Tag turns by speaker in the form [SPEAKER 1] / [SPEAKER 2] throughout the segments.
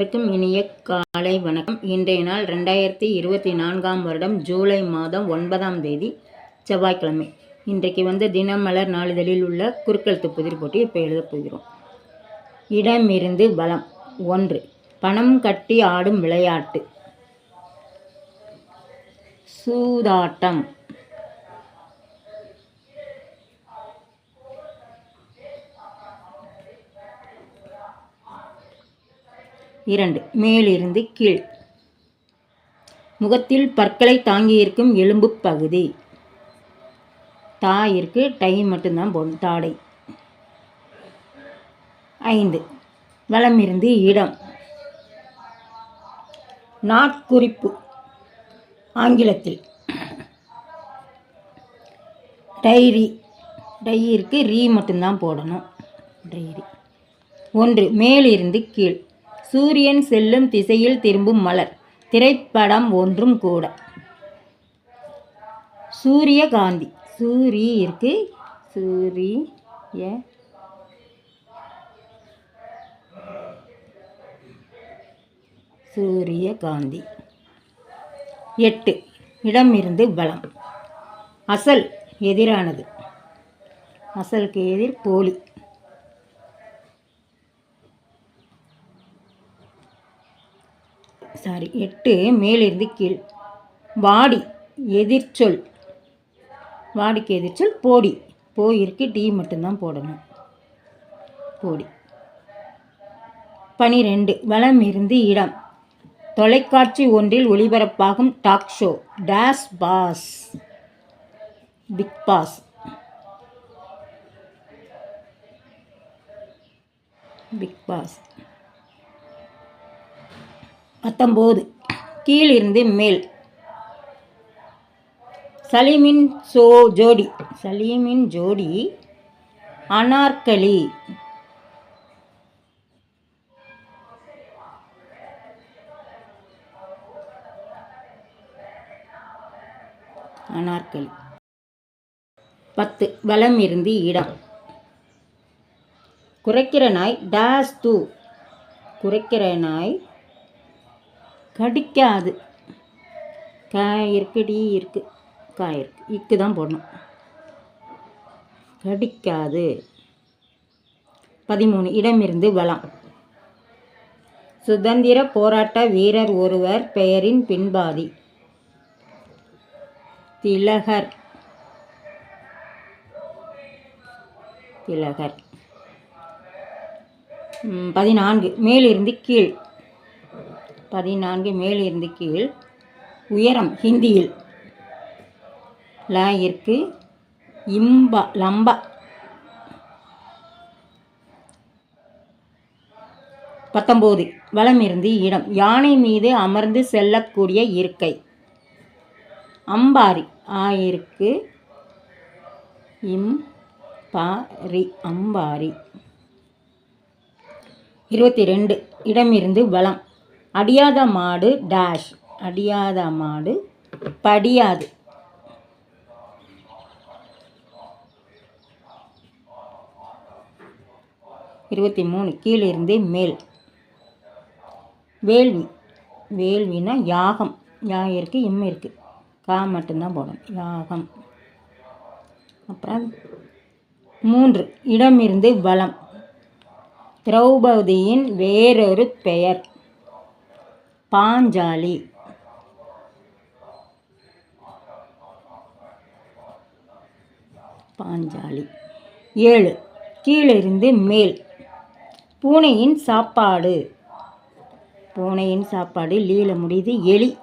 [SPEAKER 1] அனைவருக்கும் இனிய காலை வணக்கம். இன்றைய நாள் ரெண்டாயிரத்தி இருபத்தி நான்காம் வருடம் ஜூலை மாதம் ஒன்பதாம் தேதி செவ்வாய்க்கிழமை. இன்றைக்கு வந்து தினமலர் நாளிதழில் உள்ள குறுக்கெழுத்து புதிர் போட்டி இப்போ எழுதப் போகிறோம். இடமிருந்து பலம். ஒன்று பணம் கட்டி ஆடும் விளையாட்டு. சூதாட்டம். இரண்டு. மேலிருந்து கீழ். முகத்தில் பற்களை தாங்கியிருக்கும் எலும்பு பகுதி. தாயிற்கு டை மட்டும்தான் போடணும் தாடை. ஐந்து. வளமிருந்து இடம். நாட்குறிப்பு. ஆங்கிலத்தில். டைரி. டையிற்கு ரீ மட்டும்தான் போடணும். டைரி. ஒன்று. மேலிருந்து கீழ். சூரியன் செல்லும் திசையில் திரும்பும் மலர். திரைப்படம் ஒன்றும் கூட. சூரியகாந்தி சூரி இருக்கு. சூரிய சூரியகாந்தி எட்டு. இடமிருந்து பலம். அசல் எதிரானது. அசலுக்கு எதிர் போலி. சாரி எட்டு மேலிருந்து கீழ். வாடி எதிர்ச்சொல். வாடிக்கு எதிர்ச்சொல் போடி. போயிருக்கு டீ மட்டும்தான் போடணும். போடி. பனிரெண்டு வளம் இருந்து இடம். தொலைக்காட்சி ஒன்றில் ஒளிபரப்பாகும் talk show. Days Boss. Bigg Boss. Bigg Boss. பத்தொம்போது. கீழிருந்து மேல். சலீமின் சோ ஜோடி. சலீமின் ஜோடி. அனார்கலி. அனார்கலி. பத்து. வலம் இருந்து இடம். குறைக்கிற நாய் டேஸ் தூ குறைக்கிற நாய் கடிக்காது. காய் இருக்குடி இருக்கு. காய் இருக்கு இக்கு தான் போடணும். கடிக்காது. பதிமூணு. இடமிருந்து வளம். சுதந்திர போராட்ட வீரர் ஒருவர் பெயரின் பின்பாதி. திலகர். திலகர். பதினான்கு. மேலிருந்து கீழ். பதினான்கு மேலிருந்து கீழ். உயரம் ஹிந்தியில். லாயிற்கு. இம்பா லம்பா. பத்தொம்போது. வலமிருந்து இடம். யானை மீது அமர்ந்து செல்லக்கூடிய இருக்கை. அம்பாரி. ஆயிருக்கு இம் பாரி அம்பாரி. இருபத்தி ரெண்டு. இடமிருந்து வளம் அடியாத மாடு டேஷ் அடியாத மாடு படியாது. இருபத்தி மூணு கீழிருந்து மேல். வேள்வி. வேள்வினா யாகம். யா இருக்கு இம் இருக்குது கா மட்டும்தான் போடணும். யாகம். அப்புறம் மூன்று இடமிருந்து வளம். திரௌபதியின் வேறொரு பெயர். பாஞ்சாலி. பாஞ்சாலி. ஏழு. கீழிருந்து மேல். பூனையின் சாப்பாடு. பூனையின் சாப்பாடு லீல முடியுது. எலி.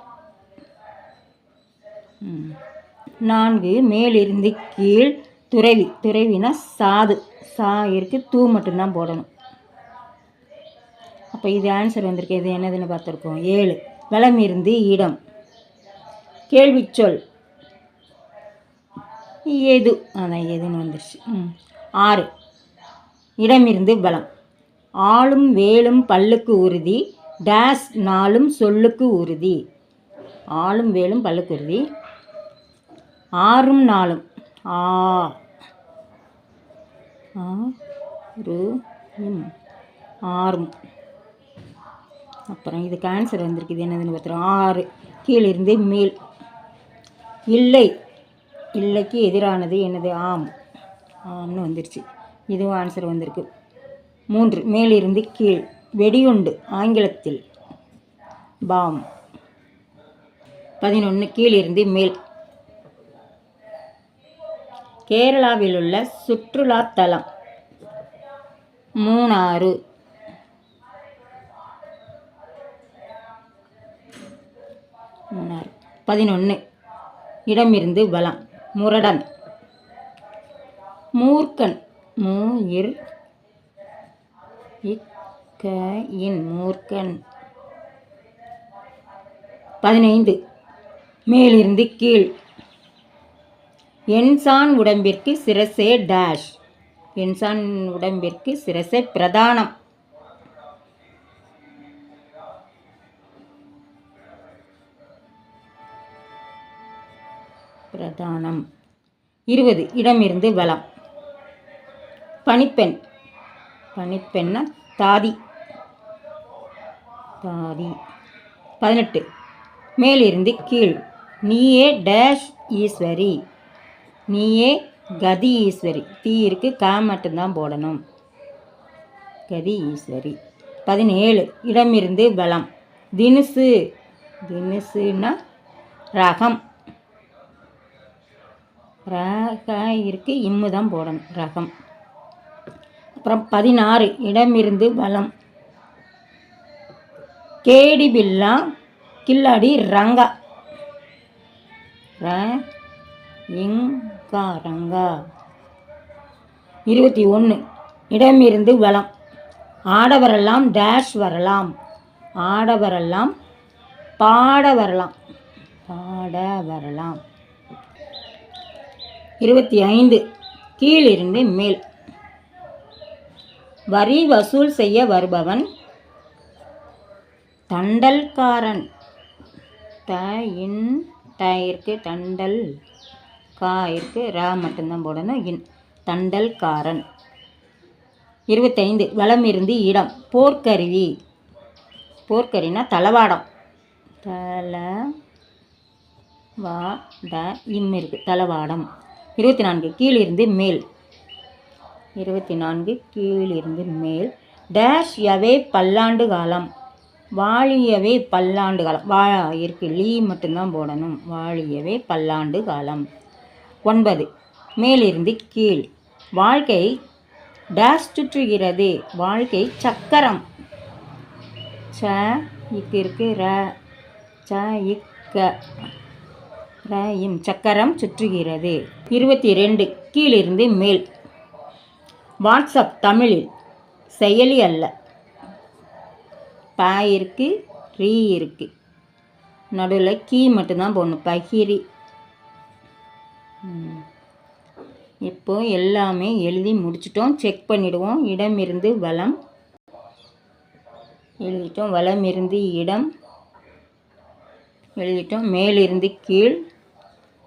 [SPEAKER 1] நான்கு. மேலிருந்து கீழ். துறவி. துறவினா சாது. சா இருக்கு. தூ மட்டும்தான் போடணும். அப்போ இது ஆன்சர் வந்திருக்கு. இது என்னதுன்னு பார்த்துருக்கோம். ஏழு. வலம் இருந்து இடம். கேள்விச்சொல் எது? அதான் எதுன்னு வந்துருச்சு. ம். ஆறு. இடமிருந்து பலம் ஆளும் வேலும் பல்லுக்கு உறுதி. டேஸ் நாளும் சொல்லுக்கு உறுதி. ஆளும் வேலும் பல்லுக்கு உறுதி. ஆறும் நாளும். ஆ. ஆ ரு ஆறும். அப்புறம் இதுக்கு ஆன்சர் வந்திருக்குது. என்னதுன்னு பார்த்துருவோம் ஆறு. கீழிருந்து மேல். இல்லை. இல்லைக்கு எதிரானது என்னது? ஆம். ஆம்னு வந்துருச்சு. இதுவும் ஆன்சர் வந்திருக்கு. மூன்று. மேலிருந்து கீழ். வெடியுண்டு ஆங்கிலத்தில். பாம். பதினொன்று கீழிருந்து மேல். கேரளாவில் உள்ள சுற்றுலா தலம். மூணாறு. மூணாறு. பதினொன்று இடமிருந்து வலம். முரடன். மூர்க்கன். மூ இர் இக்க இன் மூர்க்கன். பதினைந்து. மேலிருந்து கீழ். என்சான் உடம்பிற்கு சிரசே டேஷ். என்சான் உடம்பிற்கு சிரசே பிரதானம். பிரதானம். இருபது இடமிருந்து வலம். பணிப்பெண். பனிப்பெண்ண தாதி. தாதி. பதினெட்டு மேலிருந்து கீழ். நீயே டேஷ் ஈஸ்வரி. நீயே கதி ஈஸ்வரி. தீ இருக்கு கா மட்டும்தான் போடணும். கதி ஈஸ்வரி. பதினேழு இடமிருந்து வலம். தினுசு. தினுசுன்னா ரகம். ரக இருக்கு இம்மு தான் போடணும் ரகம். அப்புறம் பதினாறு இடமிருந்து வலம் கேடி பில்லா கில்லாடி ரங்கா. ர இங்கா ரங்கா. இருபத்தி ஒன்று இடமிருந்து வலம் ஆடவரெல்லாம் டேஷ் வரலாம். ஆடவரெல்லாம் பாட வரலாம். பாட வரலாம். இருபத்தி ஐந்து. கீழிருந்து மேல். வரி வசூல் செய்ய வருபவன் தண்டல்காரன். த இன் ட இருக்கு தண்டல் கா இருக்கு ரா மட்டும்தான் போடணும். இன் தண்டல்காரன். இருபத்தைந்து வளம் இருந்து இடம். போர்க்கருவி. போர்க்கருவினா தளவாடம். தல வா த இம் இருக்கு. தளவாடம். இருபத்தி நான்கு கீழிருந்து மேல். இருபத்தி நான்கு கீழிருந்து மேல். டேஷ் எவே பல்லாண்டு காலம். வாழியவே பல்லாண்டு காலம். வா இருக்கு லீ மட்டும்தான் போடணும். வாழியவே பல்லாண்டு காலம். ஒன்பது மேலிருந்து கீழ். வாழ்க்கை டேஷ் சுற்றுகிறது. வாழ்க்கை சக்கரம். ச இக்கு இருக்கு ர ச இக்க ர சக்கரம் சுற்றுகிறது. இருபத்தி ரெண்டு கீழிருந்து மேல். வாட்ஸ்அப் தமிழில். செயலி அல்ல. ப இருக்கு ரீ இருக்கு. நடுவில் கீ மட்டும்தான் போடணும். பகிரி. இப்போ எல்லாமே எழுதி முடிச்சிட்டோம். செக் பண்ணிவிடுவோம் இடம் இருந்து வளம் எழுதிட்டோம். வளம் இருந்து இடம். எழுதிட்டோம். மேலிருந்து கீழ்.